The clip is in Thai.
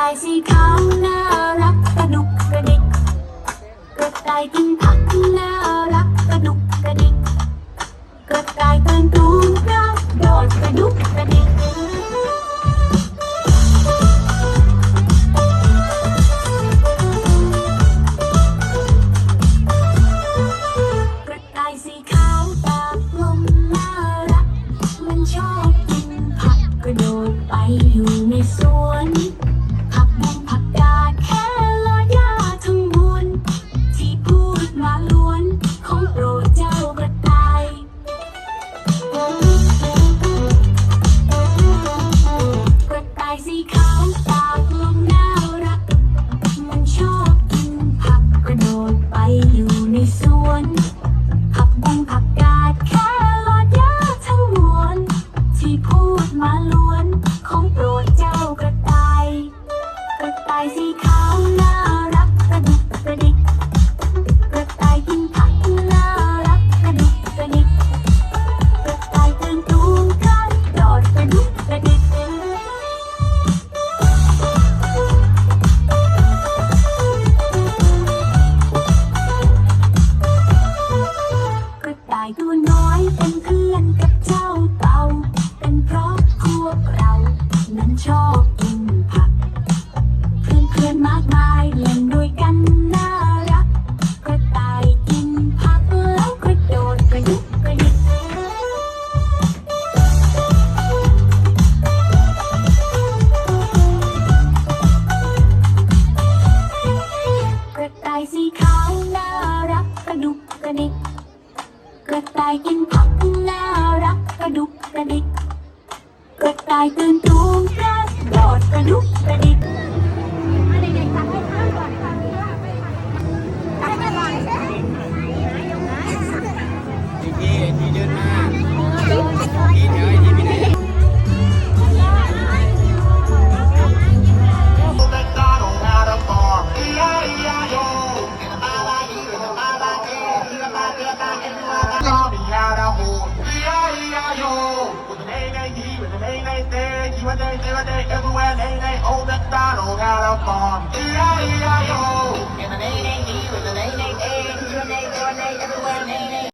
ต่ายสีขาวน่ารักกระดุกกระดิก กระต่ายกินผักน่ารักกระดุกกระดิก กระต่ายตื่นตูมกระโดดกระดุกกระดิก อยู่ในสวน นั้นชอบกินผัก เพื่อนเพื่อนมากมายเล่นด้วยกันน่ารัก กระต่ายกินผักแล้วกระโดดกระดุกกระดิกกระต่ายสีขาวน่ารักกระดุกกระดิก กระต่ายกินผักน่ารักกระดุกกระดิก ต่ายตื่นตูมกระโดดกระดุกกระดิก When they, they, they, everywhere they, they, old MacDonald had a farm.